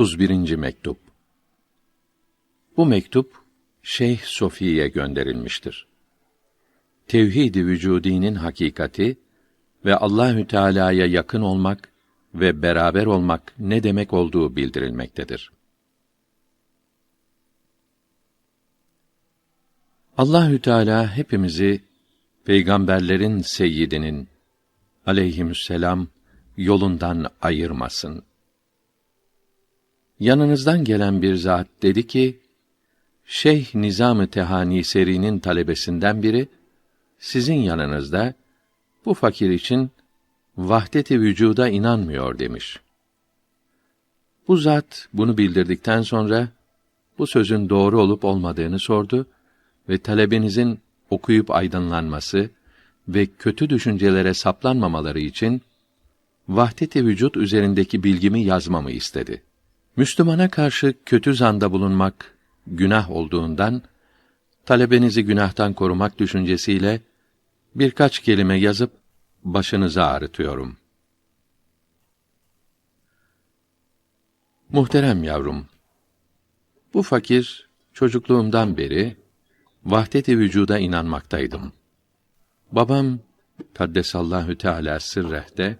31. mektup. Bu mektup Şeyh Sofi'ye gönderilmiştir. Tevhid-i vücudinin hakikati ve Allahü Teala'ya yakın olmak ve beraber olmak ne demek olduğu bildirilmektedir. Allahü Teala hepimizi peygamberlerin seyyidinin aleyhisselam yolundan ayırmasın. Yanınızdan gelen bir zat dedi ki, Şeyh Nizam-ı Tehani serinin talebesinden biri, sizin yanınızda, bu fakir için vahdet-i vücuda inanmıyor demiş. Bu zat bunu bildirdikten sonra, bu sözün doğru olup olmadığını sordu ve talebinizin okuyup aydınlanması ve kötü düşüncelere saplanmamaları için vahdet-i vücut üzerindeki bilgimi yazmamı istedi. Müslümana karşı kötü zanda bulunmak günah olduğundan talebenizi günahtan korumak düşüncesiyle birkaç kelime yazıp başınıza ağrıtıyorum. Muhterem yavrum, bu fakir çocukluğumdan beri vahdet-i vücuda inanmaktaydım. Babam Kaddesallahu Teala sırrehte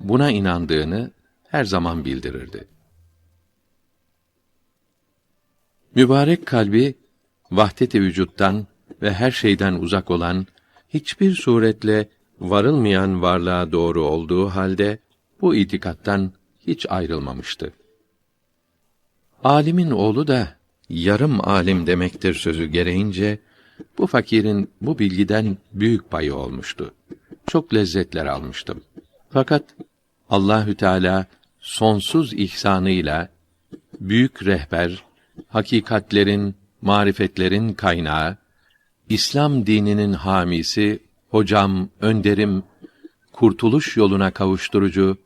buna inandığını her zaman bildirirdi. Mübarek kalbi vahdet-i vücuttan ve her şeyden uzak olan hiçbir suretle varılmayan varlığa doğru olduğu halde bu itikattan hiç ayrılmamıştı. Alimin oğlu da yarım alim demektir sözü gereğince bu fakirin bu bilgiden büyük payı olmuştu. Çok lezzetler almıştım. Fakat Allahü Teala sonsuz ihsanıyla büyük rehber, hakikatlerin, marifetlerin kaynağı, İslam dininin hamisi, hocam, önderim, kurtuluş yoluna kavuşturucu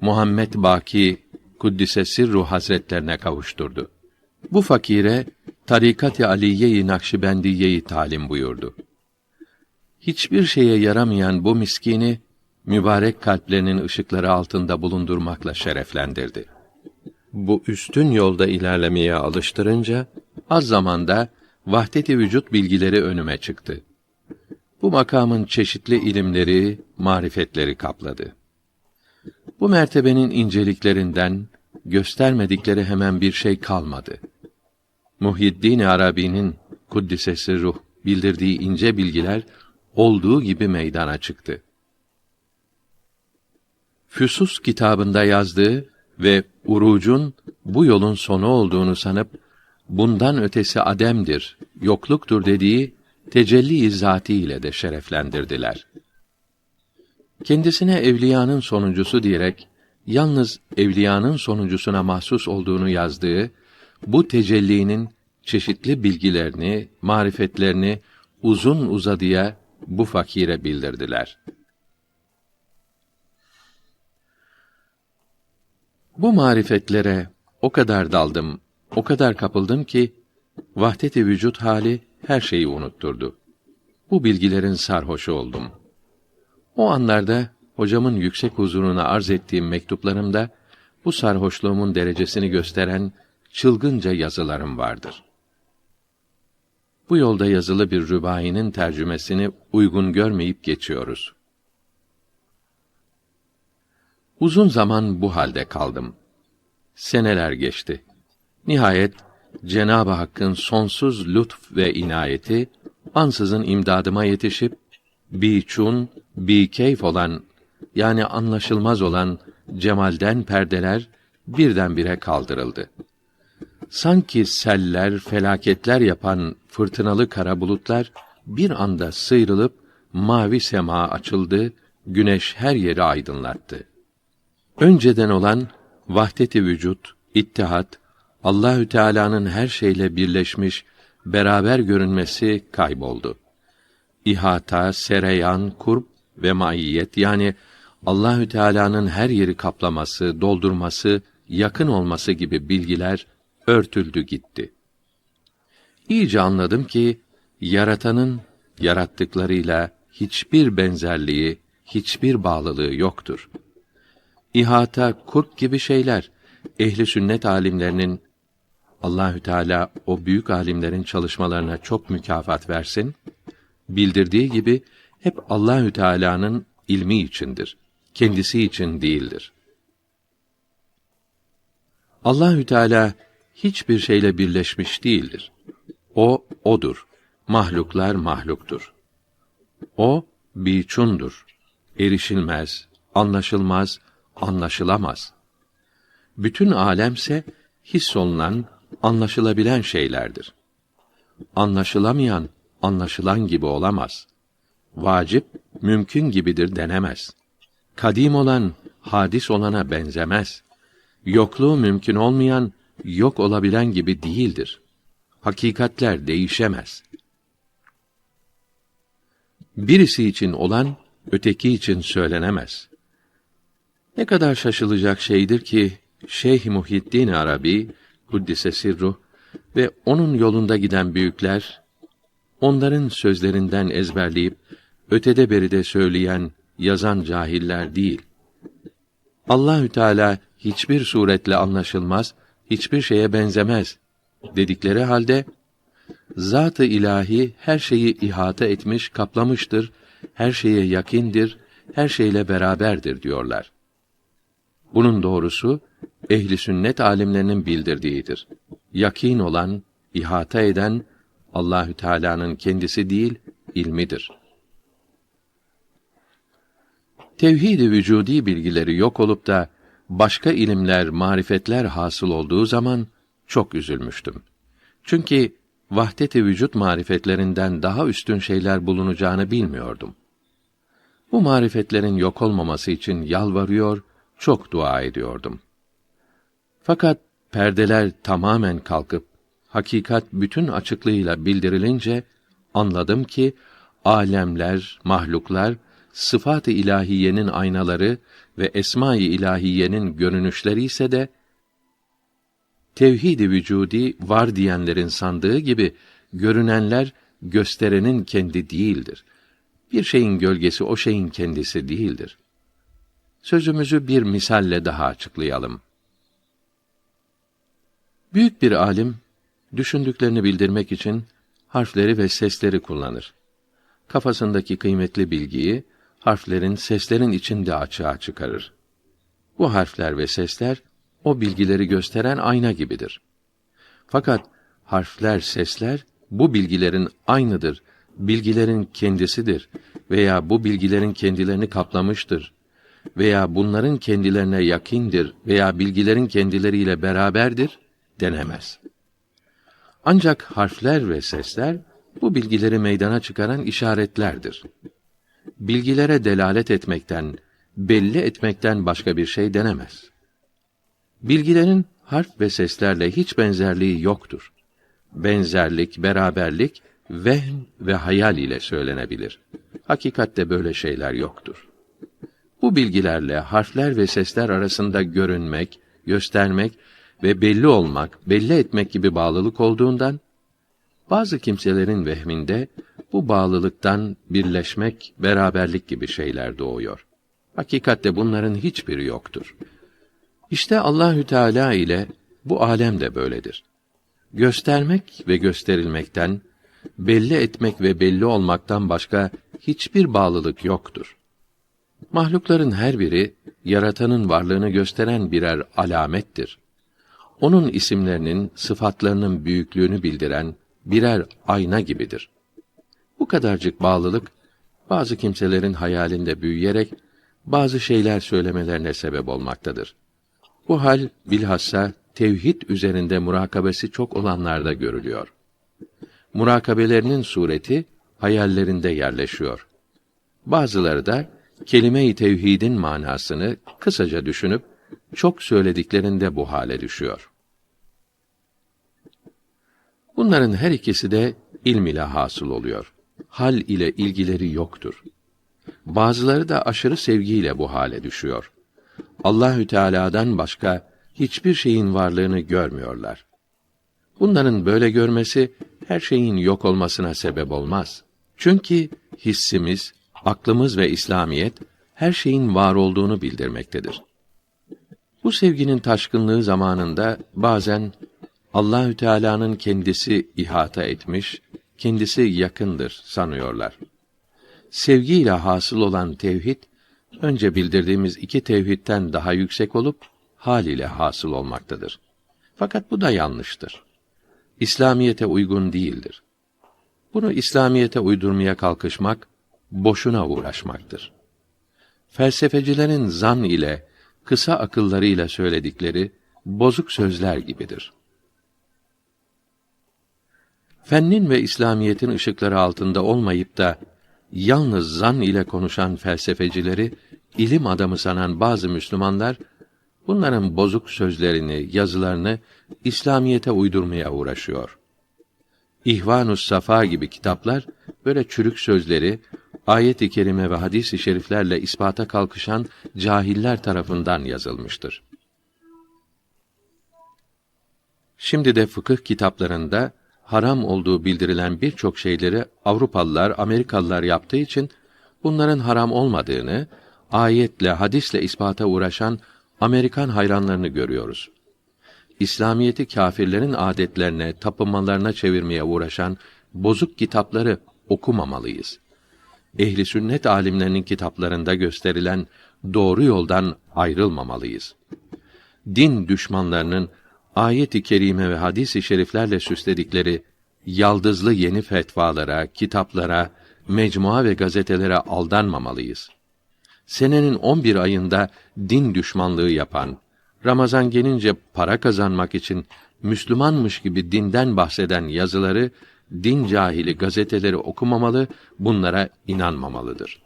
Muhammed Baki Kuddise Sirru Hazretlerine kavuşturdu. Bu fakire Tarikat-ı Aliye-i Nakşibendiye'yi talim buyurdu. Hiçbir şeye yaramayan bu miskini mübarek kalplerinin ışıkları altında bulundurmakla şereflendirdi. Bu üstün yolda ilerlemeye alıştırınca az zamanda vahdet-i vücut bilgileri önüme çıktı. Bu makamın çeşitli ilimleri, marifetleri kapladı. Bu mertebenin inceliklerinden göstermedikleri hemen bir şey kalmadı. Muhyiddin Arabi'nin kuddisesi ruh bildirdiği ince bilgiler olduğu gibi meydana çıktı. Füsus kitabında yazdığı ve urucun bu yolun sonu olduğunu sanıp bundan ötesi ademdir, yokluktur dediği tecelli zati ile de şereflendirdiler. Kendisine evliyanın sonuncusu diyerek yalnız evliyanın sonuncusuna mahsus olduğunu yazdığı bu tecellinin çeşitli bilgilerini, marifetlerini uzun uzadıya bu fakire bildirdiler. Bu marifetlere o kadar daldım, o kadar kapıldım ki vahdet-i vücut hali her şeyi unutturdu. Bu bilgilerin sarhoşu oldum. O anlarda hocamın yüksek huzuruna arz ettiğim mektuplarımda bu sarhoşluğumun derecesini gösteren çılgınca yazılarım vardır. Bu yolda yazılı bir rübainin tercümesini uygun görmeyip geçiyoruz. Uzun zaman bu halde kaldım. Seneler geçti. Nihayet Cenab-ı Hakk'ın sonsuz lütf ve inayeti ansızın imdadıma yetişip biçun, bi keyf olan yani anlaşılmaz olan cemalden perdeler birdenbire kaldırıldı. Sanki seller, felaketler yapan fırtınalı kara bulutlar bir anda sıyrılıp mavi sema açıldı, güneş her yeri aydınlattı. Önceden olan vahdet-i vücut, ittihat, Allahü Teala'nın her şeyle birleşmiş, beraber görünmesi kayboldu. İhata, sereyan, kurb ve maiyet yani Allahü Teala'nın her yeri kaplaması, doldurması, yakın olması gibi bilgiler örtüldü gitti. İyice anladım ki yaratanın yarattıklarıyla hiçbir benzerliği, hiçbir bağlılığı yoktur. İhata, kurp gibi şeyler ehli sünnet alimlerinin Allahü Teala o büyük alimlerin çalışmalarına çok mükafat versin. Bildirdiği gibi hep Allahü Teala'nın ilmi içindir. Kendisi için değildir. Allahü Teala hiçbir şeyle birleşmiş değildir. O odur. Mahluklar mahluktur. O biçundur. Erişilmez, anlaşılmaz, anlaşılamaz. Bütün alemse hissolunan, anlaşılabilen şeylerdir. Anlaşılamayan, anlaşılan gibi olamaz. Vacip, mümkün gibidir denemez. Kadim olan, hadis olana benzemez. Yokluğu mümkün olmayan, yok olabilen gibi değildir. Hakikatler değişemez. Birisi için olan, öteki için söylenemez. Ne kadar şaşılacak şeydir ki, Şeyh Muhyiddin Arabi, Kuddise Sirruh ve onun yolunda giden büyükler, onların sözlerinden ezberleyip, ötede beride söyleyen, yazan cahiller değil. Allahü Teala hiçbir suretle anlaşılmaz, hiçbir şeye benzemez dedikleri halde zat-ı ilahi her şeyi ihata etmiş, kaplamıştır, her şeye yakindir, her şeyle beraberdir diyorlar. Bunun doğrusu ehli sünnet alimlerinin bildirdiğidir. Yakin olan, ihata eden Allahü Teala'nın kendisi değil, ilmidir. Tevhid-i vücudi bilgileri yok olup da başka ilimler, marifetler hasıl olduğu zaman çok üzülmüştüm. Çünkü vahdet-i vücut marifetlerinden daha üstün şeyler bulunacağını bilmiyordum. Bu marifetlerin yok olmaması için yalvarıyor, çok dua ediyordum. Fakat perdeler tamamen kalkıp hakikat bütün açıklığıyla bildirilince anladım ki alemler, mahluklar sıfat-ı ilahiyenin aynaları ve esma-i ilahiyenin görünüşleri ise de tevhid-i vücudi var diyenlerin sandığı gibi görünenler gösterenin kendi değildir. Bir şeyin gölgesi o şeyin kendisi değildir. Sözümüzü bir misalle daha açıklayalım. Büyük bir alim düşündüklerini bildirmek için harfleri ve sesleri kullanır. Kafasındaki kıymetli bilgiyi harflerin, seslerin içinde açığa çıkarır. Bu harfler ve sesler o bilgileri gösteren ayna gibidir. Fakat harfler, sesler bu bilgilerin aynıdır, bilgilerin kendisidir veya bu bilgilerin kendilerini kaplamıştır veya bunların kendilerine yakindir veya bilgilerin kendileriyle beraberdir denemez. Ancak harfler ve sesler bu bilgileri meydana çıkaran işaretlerdir. Bilgilere delalet etmekten, belli etmekten başka bir şey denemez. Bilgilerin harf ve seslerle hiç benzerliği yoktur. Benzerlik, beraberlik vehm ve hayal ile söylenebilir. Hakikatte böyle şeyler yoktur. Bu bilgilerle harfler ve sesler arasında görünmek, göstermek ve belli olmak, belli etmek gibi bağlılık olduğundan bazı kimselerin vehminde bu bağlılıktan birleşmek, beraberlik gibi şeyler doğuyor. Hakikatte bunların hiçbiri yoktur. İşte Allahü Teala ile bu alem de böyledir. Göstermek ve gösterilmekten, belli etmek ve belli olmaktan başka hiçbir bağlılık yoktur. Mahlukların her biri yaratanın varlığını gösteren birer alamettir. Onun isimlerinin, sıfatlarının büyüklüğünü bildiren birer ayna gibidir. Bu kadarcık bağlılık bazı kimselerin hayalinde büyüyerek bazı şeyler söylemelerine sebep olmaktadır. Bu hal bilhassa tevhid üzerinde murakabesi çok olanlarda görülüyor. Murakabelerinin sureti hayallerinde yerleşiyor. Bazıları da kelime-i tevhidin manasını kısaca düşünüp çok söylediklerinde bu hale düşüyor. Bunların her ikisi de ilm ile hasıl oluyor. Hal ile ilgileri yoktur. Bazıları da aşırı sevgiyle bu hale düşüyor. Allahü Teala'dan başka hiçbir şeyin varlığını görmüyorlar. Bunların böyle görmesi her şeyin yok olmasına sebep olmaz. Çünkü hissimiz, aklımız ve İslamiyet her şeyin var olduğunu bildirmektedir. Bu sevginin taşkınlığı zamanında bazen Allahü Teala'nın kendisi ihata etmiş, kendisi yakındır sanıyorlar. Sevgiyle hasıl olan tevhid önce bildirdiğimiz iki tevhidten daha yüksek olup hal ile hasıl olmaktadır. Fakat bu da yanlıştır. İslamiyete uygun değildir. Bunu İslamiyete uydurmaya kalkışmak boşuna uğraşmaktır. Felsefecilerin zan ile kısa akıllarıyla söyledikleri bozuk sözler gibidir. Fennin ve İslamiyetin ışıkları altında olmayıp da yalnız zan ile konuşan felsefecileri ilim adamı sanan bazı Müslümanlar bunların bozuk sözlerini, yazılarını İslamiyete uydurmaya uğraşıyor. İhvanus Safa gibi kitaplar böyle çürük sözleri ayet-i kerime ve hadis-i şeriflerle ispata kalkışan cahiller tarafından yazılmıştır. Şimdi de fıkıh kitaplarında haram olduğu bildirilen birçok şeyleri Avrupalılar, Amerikalılar yaptığı için bunların haram olmadığını ayetle, hadisle ispata uğraşan Amerikan hayranlarını görüyoruz. İslamiyeti kâfirlerin adetlerine, tapınmalarına çevirmeye uğraşan bozuk kitapları okumamalıyız. Ehli sünnet alimlerinin kitaplarında gösterilen doğru yoldan ayrılmamalıyız. Din düşmanlarının ayet-i kerime ve hadis-i şeriflerle süsledikleri yaldızlı yeni fetvalara, kitaplara, mecmua ve gazetelere aldanmamalıyız. Senenin 11 ayında din düşmanlığı yapan, Ramazan gelince para kazanmak için Müslümanmış gibi dinden bahseden yazıları din cahili gazeteleri okumamalı, bunlara inanmamalıdır.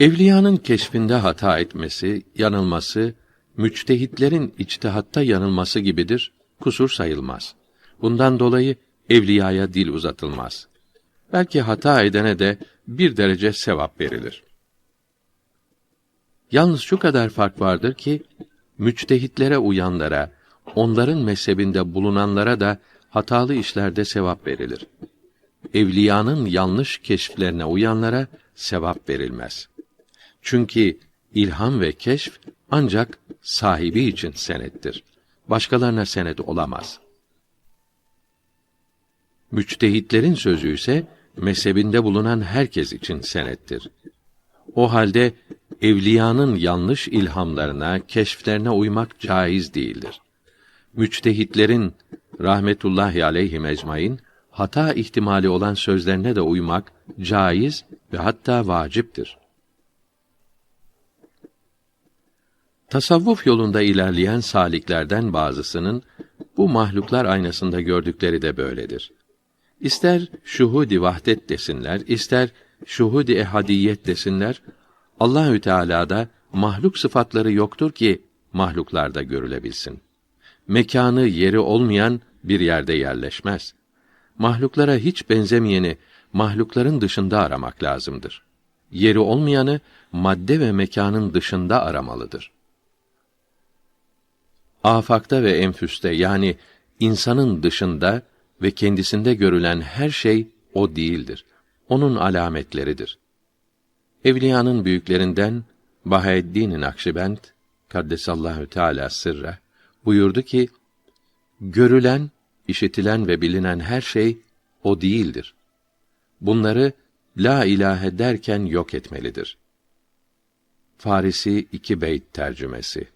Evliyanın keşfinde hata etmesi, yanılması, müçtehitlerin içtihatta yanılması gibidir, kusur sayılmaz. Bundan dolayı evliyaya dil uzatılmaz. Belki hata edene de bir derece sevap verilir. Yalnız şu kadar fark vardır ki, müçtehitlere uyanlara, onların mezhebinde bulunanlara da hatalı işlerde sevap verilir. Evliyanın yanlış keşflerine uyanlara sevap verilmez. Çünkü ilham ve keşf ancak sahibi için senettir. Başkalarına senet olamaz. Müçtehitlerin sözü ise mezhebinde bulunan herkes için senettir. O halde evliyanın yanlış ilhamlarına, keşflerine uymak caiz değildir. Müçtehitlerin rahmetullahi aleyhi ecmaîn hata ihtimali olan sözlerine de uymak caiz ve hatta vaciptir. Tasavvuf yolunda ilerleyen saliklerden bazısının bu mahluklar aynasında gördükleri de böyledir. İster şuhudi vahdet desinler, ister şuhudi ehadiyet desinler, Allahü Teala'da mahluk sıfatları yoktur ki mahluklarda görülebilsin. Mekanı, yeri olmayan bir yerde yerleşmez. Mahluklara hiç benzemeyeni mahlukların dışında aramak lazımdır. Yeri olmayanı madde ve mekanın dışında aramalıdır. Afakta ve enfüste yani insanın dışında ve kendisinde görülen her şey o değildir. Onun alametleridir. Evliyanın büyüklerinden Bahaeddin Nakşibend Kaddesallahu Teala sırra buyurdu ki görülen, işitilen ve bilinen her şey o değildir. Bunları la ilahe derken yok etmelidir. Farisi iki beyt tercümesi.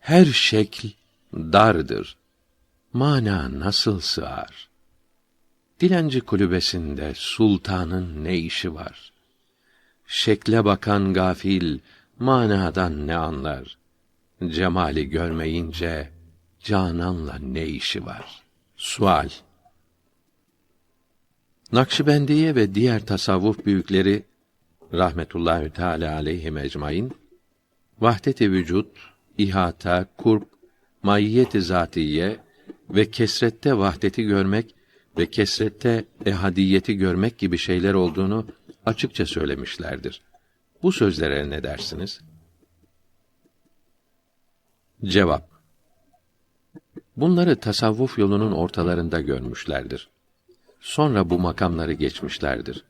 Her şekl dardır. Mana nasıl sığar? Dilenci kulübesinde sultanın ne işi var? Şekle bakan gafil manadan ne anlar? Cemali görmeyince cananla ne işi var? Sual Nakşibendiye ve diğer tasavvuf büyükleri rahmetullahi teala aleyhi ecmaîn vahdet-i vücut, ihata, kurb, maiyet-i zatiye ve kesrette vahdeti görmek ve kesrette ehadiyeti görmek gibi şeyler olduğunu açıkça söylemişlerdir. Bu sözlere ne dersiniz? Cevap Bunları tasavvuf yolunun ortalarında görmüşlerdir. Sonra bu makamları geçmişlerdir.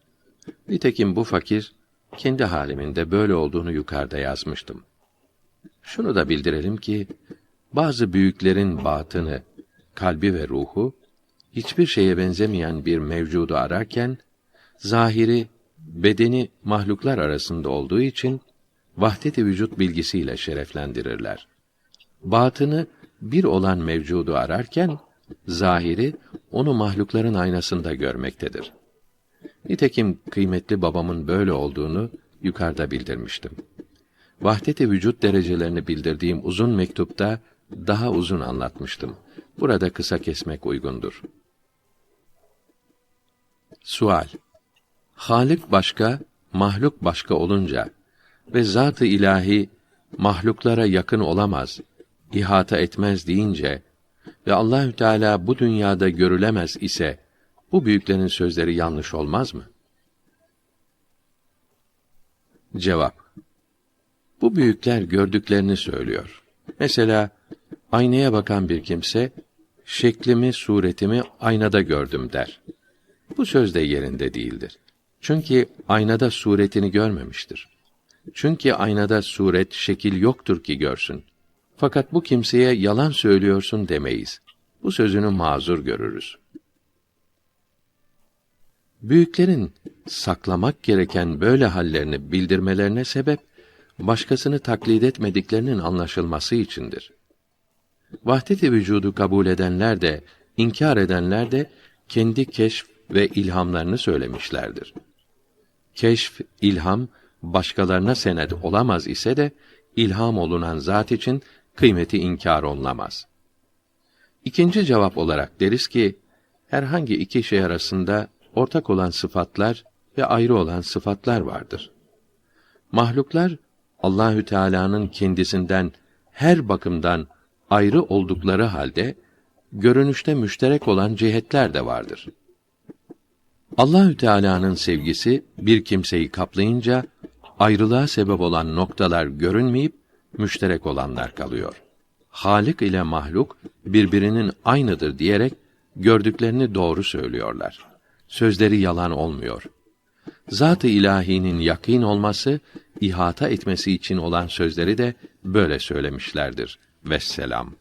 Nitekim bu fakir kendi halimin de böyle olduğunu yukarıda yazmıştım. Şunu da bildirelim ki bazı büyüklerin batını, kalbi ve ruhu hiçbir şeye benzemeyen bir mevcudu ararken zahiri bedeni mahluklar arasında olduğu için vahdet-i vücut bilgisiyle şereflendirirler. Batını bir olan mevcudu ararken zahiri onu mahlukların aynasında görmektedir. Nitekim kıymetli babamın böyle olduğunu yukarıda bildirmiştim. Vahdet-i vücut derecelerini bildirdiğim uzun mektupta daha uzun anlatmıştım. Burada kısa kesmek uygundur. Sual Halik başka, mahluk başka olunca ve zat-ı ilahi mahluklara yakın olamaz, ihata etmez deyince ve Allahü Teala bu dünyada görülemez ise bu büyüklerin sözleri yanlış olmaz mı? Cevap Bu büyükler gördüklerini söylüyor. Mesela aynaya bakan bir kimse şeklimi, suretimi aynada gördüm der. Bu söz de yerinde değildir. Çünkü aynada suretini görmemiştir. Çünkü aynada suret, şekil yoktur ki görsün. Fakat bu kimseye yalan söylüyorsun demeyiz. Bu sözünü mazur görürüz. Büyüklerin saklamak gereken böyle hallerini bildirmelerine sebep başkasını taklit etmediklerinin anlaşılması içindir. Vahdet-i vücudu kabul edenler de inkar edenler de kendi keşf ve ilhamlarını söylemişlerdir. Keşf, ilham başkalarına senet olamaz ise de ilham olunan zat için kıymeti inkar olunamaz. İkinci cevap olarak deriz ki herhangi iki şey arasında ortak olan sıfatlar ve ayrı olan sıfatlar vardır. Mahluklar Allahü Teala'nın kendisinden her bakımdan ayrı oldukları halde görünüşte müşterek olan cihetler de vardır. Allahü Teala'nın sevgisi bir kimseyi kaplayınca ayrılığa sebep olan noktalar görünmeyip müşterek olanlar kalıyor. Halik ile mahluk birbirinin aynıdır diyerek gördüklerini doğru söylüyorlar. Sözleri yalan olmuyor. Zat-ı ilahinin yakîn olması, ihata etmesi için olan sözleri de böyle söylemişlerdir. Vesselam.